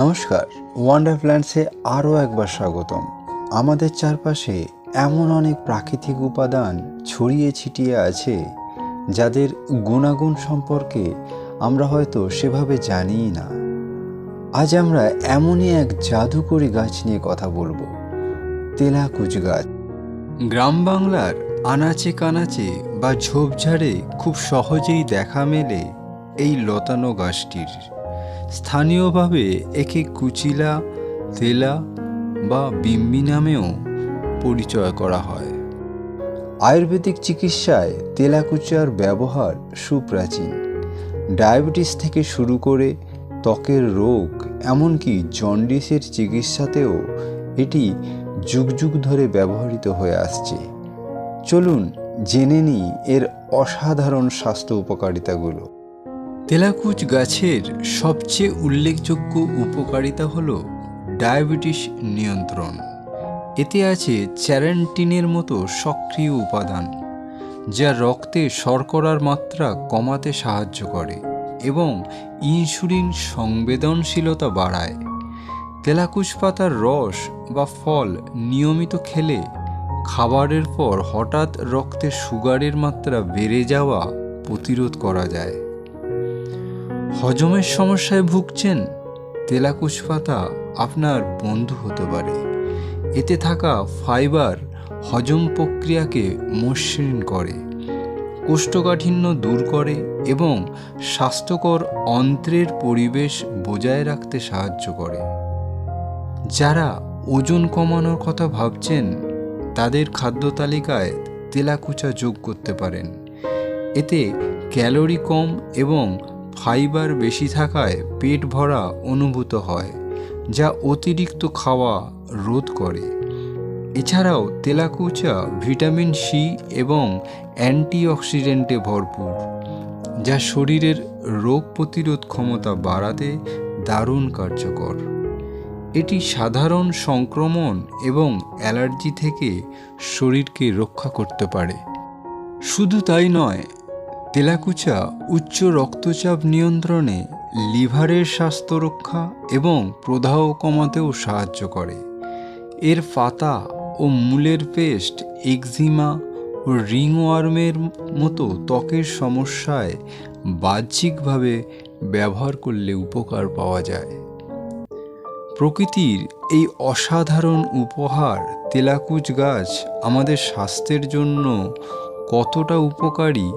নমস্কার ওয়ান্ডার প্ল্যান্টসে আরও একবার স্বাগতম। আমাদের চারপাশে এমন অনেক প্রাকৃতিক উপাদান ছড়িয়ে ছিটিয়ে আছে, যাদের গুণাগুণ সম্পর্কে আমরা হয়তো সেভাবে জানিই না। আজ আমরা এমনই এক জাদুকরী গাছ নিয়ে কথা বলব, তেলাকুচ গাছ। গ্রাম বাংলার আনাচে কানাচে বা ঝোপঝাড়ে খুব সহজেই দেখা মেলে এই লতানো গাছটির। স্থানীয়ভাবে একে কুচিলা, তেলা বা বিম্বি নামেও পরিচয় করা হয়। আয়ুর্বেদিক চিকিৎসায় তেলাকুচার ব্যবহার সুপ্রাচীন। ডায়াবেটিস থেকে শুরু করে ত্বকের রোগ, এমনকি জন্ডিসের চিকিৎসাতেও এটি যুগ যুগ ধরে ব্যবহৃত হয়ে আসছে। চলুন জেনে নিই এর অসাধারণ স্বাস্থ্য উপকারিতাগুলো। তেলাকুচ গাছের সবচেয়ে উল্লেখযোগ্য উপকারিতা হল ডায়াবেটিস নিয়ন্ত্রণ। এতে আছে চ্যারেন্টিনের মতো সক্রিয় উপাদান, যা রক্তে শর্করার মাত্রা কমাতে সাহায্য করে এবং ইনসুলিন সংবেদনশীলতা বাড়ায়। তেলাকুচ পাতার রস বা ফল নিয়মিত খেলে খাবারের পর হঠাৎ রক্তে সুগারের মাত্রা বেড়ে যাওয়া প্রতিরোধ করা যায়। হজমের সমস্যায় ভুগছেন তেলাকুচ পাতা আপনার বন্ধু হতে পারে। এতে থাকা ফাইবার হজম প্রক্রিয়াকে মসৃণ করে, কোষ্ঠকাঠিন্য দূর করে এবং স্বাস্থ্যকর অন্ত্রের পরিবেশ বজায় রাখতে সাহায্য করে। যারা ওজন কমানোর কথা ভাবছেন, তাদের খাদ্য তালিকায় তেলাকুচা যোগ করতে পারেন। এতে ক্যালোরি কম এবং ফাইবার বেশি থাকায় পেট ভরা অনুভূত হয়, যা অতিরিক্ত খাওয়া রোধ করে। এছাড়াও তেলাকুচা, ভিটামিন সি এবং অ্যান্টিঅক্সিডেন্টে ভরপুর, যা শরীরের রোগ প্রতিরোধ ক্ষমতা বাড়াতে দারুণ কার্যকর। এটি সাধারণ সংক্রমণ এবং অ্যালার্জি থেকে শরীরকে রক্ষা করতে পারে। শুধু তাই নয় তেলাকুচা উচ্চ রক্তচাপ নিয়ন্ত্রণে লিভারের স্বাস্থ্য রক্ষা এবং প্রদাহ কমাতেও সাহায্য করে। এর পাতা ও মূলের পেস্ট এক্সিমা ও রিংওয়ার্মের মতো ত্বকের সমস্যায় বাহ্যিকভাবে ব্যবহার করলে উপকার পাওয়া যায়। প্রকৃতির এই অসাধারণ উপহার তেলাকুচ গাছ আমাদের স্বাস্থ্যের জন্য কতটা উপকারী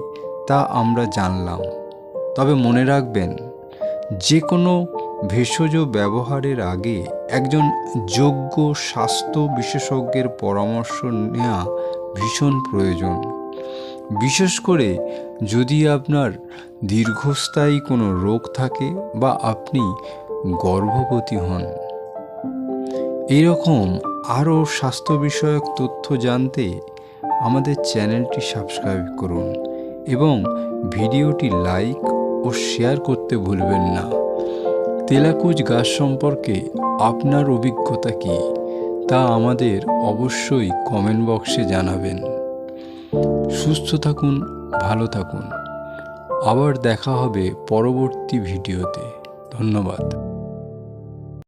তা আমরা জানলাম। তবে মনে রাখবেন, যে কোনো ভেষজ ব্যবহারের আগে একজন যোগ্য স্বাস্থ্য বিশেষজ্ঞের পরামর্শ নেওয়া ভীষণ প্রয়োজন। বিশেষ করে যদি আপনার দীর্ঘস্থায়ী কোনো রোগ থাকে বা আপনি গর্ভবতী হন। এরকম আরও স্বাস্থ্য বিষয়ক তথ্য জানতে আমাদের চ্যানেলটি সাবস্ক্রাইব করুন। এবং ভিডিওটি লাইক ও শেয়ার করতে ভুলবেন না। তেলাকুচ গাছ সম্পর্কে আপনার অভিজ্ঞতা কী, তা আমাদের অবশ্যই কমেন্ট বক্সে জানাবেন। সুস্থ থাকুন, ভালো থাকুন। আবার দেখা হবে পরবর্তী ভিডিওতে। ধন্যবাদ।